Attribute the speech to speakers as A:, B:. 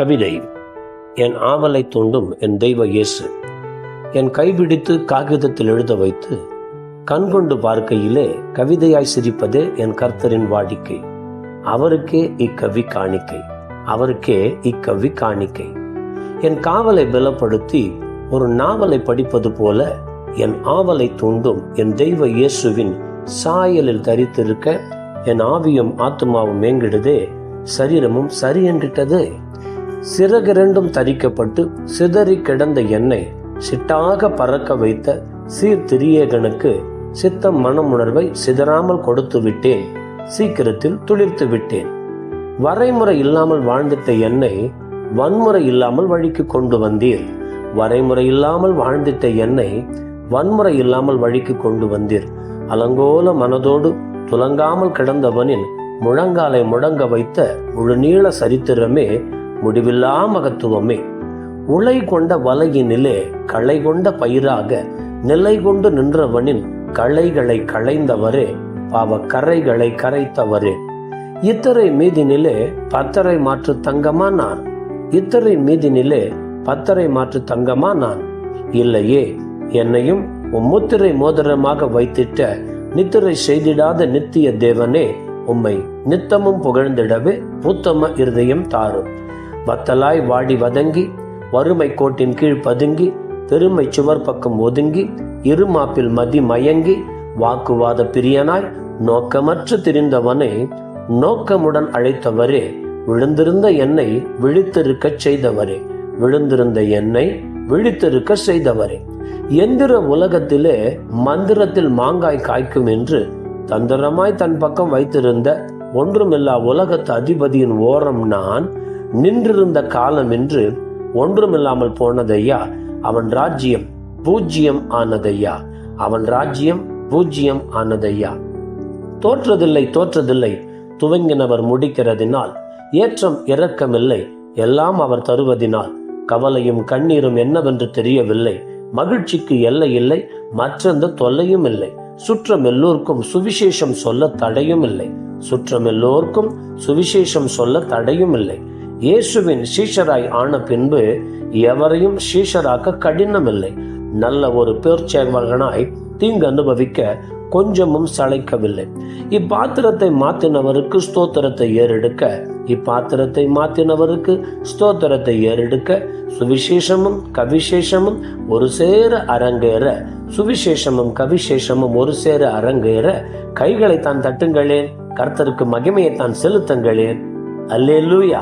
A: கவிதை என் ஆவலை தூண்டும் என் தெய்வ இயேசு. என் கைபிடித்து காகிதத்தில் எழுத வைத்து கண்கொண்டு பார்க்கையிலே கவிதையாய் சிரிப்பதே என் கர்த்தரின் வாடிக்கை. அவருக்கே இக்கவி காணிக்கை. அவருக்கே இக்கவி காணிக்கை. என் காவலை பலப்படுத்தி ஒரு நாவலை படிப்பது போல என் ஆவலை தூண்டும் என் தெய்வ இயேசுவின் சாயலில் தரித்திருக்க என் ஆவியும் ஆத்துமாவும் மேங்கிடுதே சரீரமும் சரி சிறகிரண்டும் தரிக்கப்பட்டு சிதறி கிடந்த எண்ணெய் சிட்டாக பறக்க வைத்த சீர்திரியகனுக்கு சித்தம் மனமுணர்வை சிதறாமல் கொடுத்து விட்டேன் சீக்கிரத்தில் துளிர்த்து விட்டேன். வரைமுறை இல்லாமல் வாழ்ந்திட்ட என்னை வன்முறை இல்லாமல் வழிக்கு கொண்டு வந்தீர். வரைமுறை இல்லாமல் வாழ்ந்திட்ட என்னை வன்முறை இல்லாமல் வழிக்கு கொண்டு வந்தீர். அலங்கோல மனதோடு துலங்காமல் கிடந்தவனின் முழங்காலை முழங்க வைத்த முழுநீள சரித்திரமே முடிவில்லா மகத்துவமே. உலை கொண்ட வலையினிலே களை கொண்ட பயிராக நிலை கொண்டு நின்றவனின் களைகளை களைந்தவரே பாவ கரைகளை கரைத்தவரே. இத்தரை மீதினிலே பத்தரை மாற்று தங்கமா நான் இத்தரை மீதினிலே பத்தரை மாற்று தங்கமா நான் இல்லையே என்னையும் உம் முத்திரை மோதிரமாக வைத்திட்ட நித்திரை செய்திடாத நித்திய தேவனே உம்மை நித்தமும் புகழ்ந்திடவே உத்தம இருதயம் தாரும். வத்தலாய் வாடி வதங்கி வறுமை கோட்டின் கீழ் பதுங்கி பெருமை சுவர் பக்கம் ஒதுங்கி இருமாப்பில் மதி மயங்கி வாக்குவாத பிரியனாய் நோக்கமற்று திரிந்தவனை நோக்கமுடன் அழைத்தவரே விழுந்திருந்த என்னை விழித்திருக்கச் செய்தவரே விழுந்திருந்த என்னை விழித்திருக்க செய்தவரே. எந்திர உலகத்திலே மந்திரத்தில் மாங்காய் காய்க்கும் என்று தந்திரமாய் தன் பக்கம் வைத்திருந்த ஒன்றுமில்லா உலகத்து அதிபதியின் ஓரம் நான் நின்றிருந்த காலம் என்று ஒன்றுமில்லாமல் போனதையா? அவன் ராஜ்யம் பூஜ்யம் ஆனதையா? அவன் ராஜ்யம் பூஜ்யம் ஆனதையா? தோற்றதில்லை தோற்றதில்லை. துவங்கினவர் முடிக்கிறதினால் ஏற்றம் இரக்கமில்லை எல்லாம் அவர் தருவதினால். கவலையும் கண்ணீரும் என்னவென்று தெரியவில்லை. மகிழ்ச்சிக்கு எல்லை இல்லை மற்றெந்த தொல்லையும் இல்லை. சுற்றம் எல்லோருக்கும் சுவிசேஷம் சொல்ல தடையும் இல்லை. சுற்றம் எல்லோருக்கும் சுவிசேஷம் சொல்ல தடையும் இல்லை. இயேசுவின் சீஷராய் ஆன பின்பு எவரையும் சீஷராக்க கடினமில்லை. நல்ல ஒரு பேர்ச்சேவகனாய் தீங்கு அனுபவிக்க கொஞ்சமும் சளைக்கவில்லை. இப்பாத்திரத்தை மாத்தினவருக்கு ஸ்தோத்திரத்தை ஏறெடுக்க இப்பாத்திரத்தை மாத்தினவருக்கு ஸ்தோத்திரத்தை ஏறெடுக்க சுவிசேஷமும் கவிசேஷமும் ஒரு சேர அரங்கேற சுவிசேஷமும் கவிசேஷமும் ஒரு சேர அரங்கேற கைகளை தான் தட்டுங்களேன் கர்த்தருக்கு மகிமையை தான் செலுத்துங்களேன். அல்லேலூயா.